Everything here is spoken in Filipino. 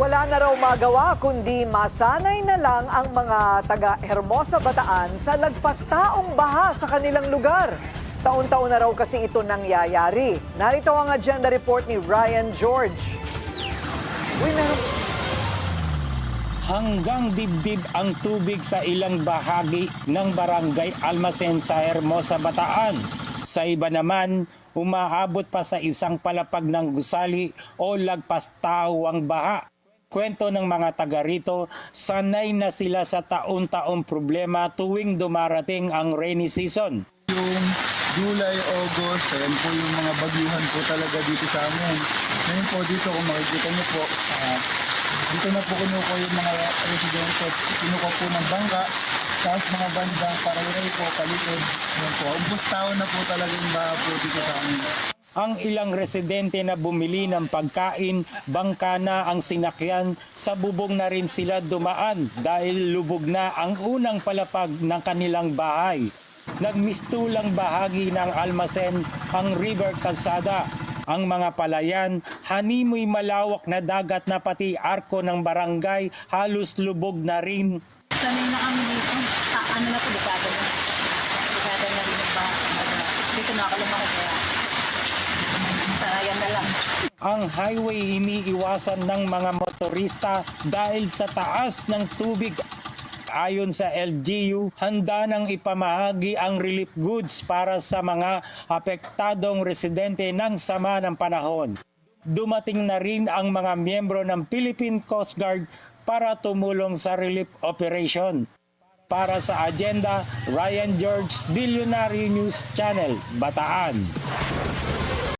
Wala na raw magawa kundi masanay na lang ang mga taga Hermosa Bataan sa lagpastaong baha sa kanilang lugar. Taon-taon na raw kasi ito nangyayari. Narito ang agenda report ni Ryan George. Uy, meron... hanggang dibdib ang tubig sa ilang bahagi ng barangay Almacen sa Hermosa, Bataan. Sa iba naman, umaabot pa sa isang palapag ng gusali o lagpas tao ang baha. Kwento ng mga taga rito, sanay na sila sa taon-taong problema tuwing dumarating ang rainy season. Yung July, August, ayan po yung mga bagyuhan po talaga dito sa amin. Ngayon po dito, kung makikita niyo po, ah, dito na po kinuko yung mga residente, kinuko po ng bangka, tapos mga bandang parairay po, palikod. Ayan po, umbos taon na po talaga yung baha po dito sa amin. Ang ilang residente na bumili ng pagkain, bangka na ang sinakyan, sa bubong na rin sila dumaan dahil lubog na ang unang palapag ng kanilang bahay. Nagmistulang bahagi ng almasen ang river kalsada. Ang mga palayan, hanimoy malawak na dagat na pati arko ng barangay halos lubog na rin. Sanay na kami dito. Ah, ano na po, dekada na. Dekada na rin ba? Dito na ako lumaki kaya. Sanayan na lang. Ang highway iniiwasan ng mga motorista dahil sa taas ng tubig. Ayon sa LGU, handa nang ipamahagi ang relief goods para sa mga apektadong residente ng sama ng panahon. Dumating na rin ang mga miyembro ng Philippine Coast Guard para tumulong sa relief operation. Para sa agenda, Ryan George, Billionaire News Channel, Bataan.